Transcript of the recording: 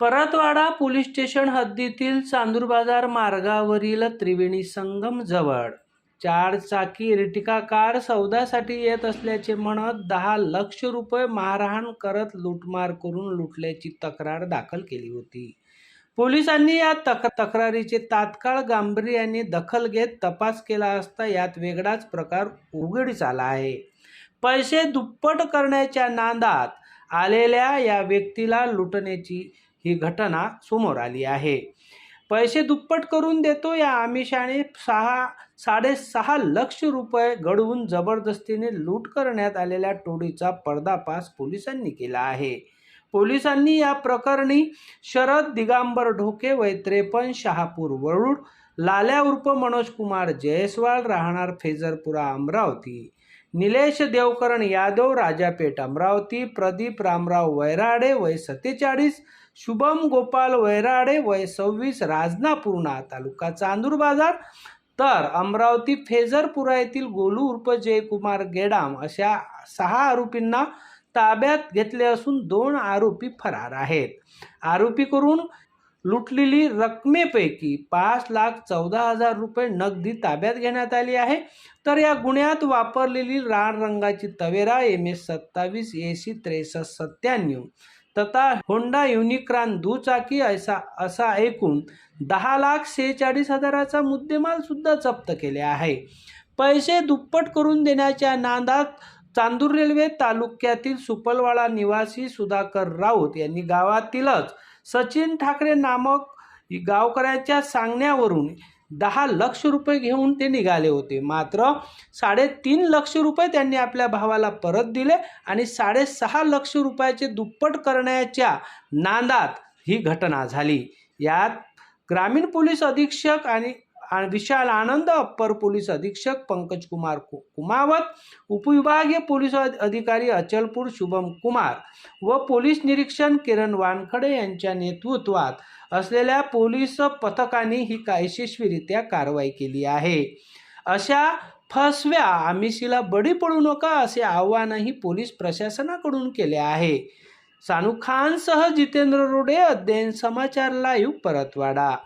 Paratwada police station हद्दीतील चांदूर बाजार मार्गावरील त्रिवेणी संगम जवळ. चार चाकी कार सौदासाठी येत असल्याचे म्हणत दहा लक्ष रुपये मारहाण करत लुटमार करून लुटल्याची तक्रार दाखल केली होती. पोलिसांनी या तक तक्रारीचे तात्काळ गांभीर्याने दखल घेत तपास केला असता यात वेगळाच प्रकार उघडीस आला आहे. पैसे दुप्पट करण्याच्या नादात आलेल्या या व्यक्तीला लुटण्याची ही घटना समोर आली आहे. पैसे दुप्पट करून देतो या आमिषाने सहा साडेसहा लक्ष रुपये घडवून जबरदस्तीने लूट करण्यात आलेल्या टोळीचा पर्दापास पोलिसांनी केला आहे. पोलिसांनी या प्रकरणी शरद दिगांबर ढोके वय त्रेपन्न शहापूर वरुड लाल्या उर्फ मनोज कुमार जयस्वाल राहणार फेजरपुरा अमरावती निलेश देवकरण यादव राजापेठ अमरावती प्रदीप रामराव वैराडे वय सत्तेचाळीस शुभम गोपाल वैराडे वय सव्वीस राजनापूर्णा तालुका चांदूर बाजार. तर अमरावती फेजरपुरा येथील गोलू उर्फ जयकुमार गेडाम अशा सहा आरोपींना ताब्यात घेतले असून दोन आरोपी फरार आहेत. आरोपी करून लुटलेली रकमेपैकी पाच लाख चौदा हजार रुपये नगदी ताब्यात घेण्यात आली आहे. तर या गुन्ह्यात वापरलेली लाल रंगाची तवेरा एम एस सत्तावीस ए सी त्रेसष्ट सत्त्याण्णव तथा होंडा युनिक्रान दुचाकी असा असा एकूण दहा लाख सेहेचाळीस हजाराचा मुद्देमाल सुद्धा जप्त केले आहे. पैसे दुप्पट करून देण्याच्या नादात चांदूर रेल्वे तालुक्यातील सुपलवाडा निवासी सुधाकर राऊत यांनी गावातीलच सचिन ठाकरे नामक गावकऱ्याच्या सांगण्यावरून दहा लक्ष रुपये घेऊन ते निघाले होते. मात्र साडेतीन लक्ष रुपये त्यांनी आपल्या भावाला परत दिले आणि साडेसहा लक्ष रुपयाचे दुप्पट करण्याच्या नादात ही घटना झाली. यात ग्रामीण पोलीस अधीक्षक आणि विशाल आनंद अप्पर पोलीस अधीक्षक पंकज कुमार कु- कुमावत उपविभागीय पोलीस अधिकारी अचलपूर शुभम कुमार व पोलीस निरीक्षण किरण वानखडे यांच्या नेतृत्वात असलेल्या पोलीस पथकाने ही कायदेशीररित्या कारवाई केली आहे. अशा फसव्या आमिषीला बळी पडू नका असे आवाहनही पोलीस प्रशासनाकडून केले आहे. सानू खानसह जितेंद्र रोडे अध्ययन समाचार लाईव्ह परतवाडा.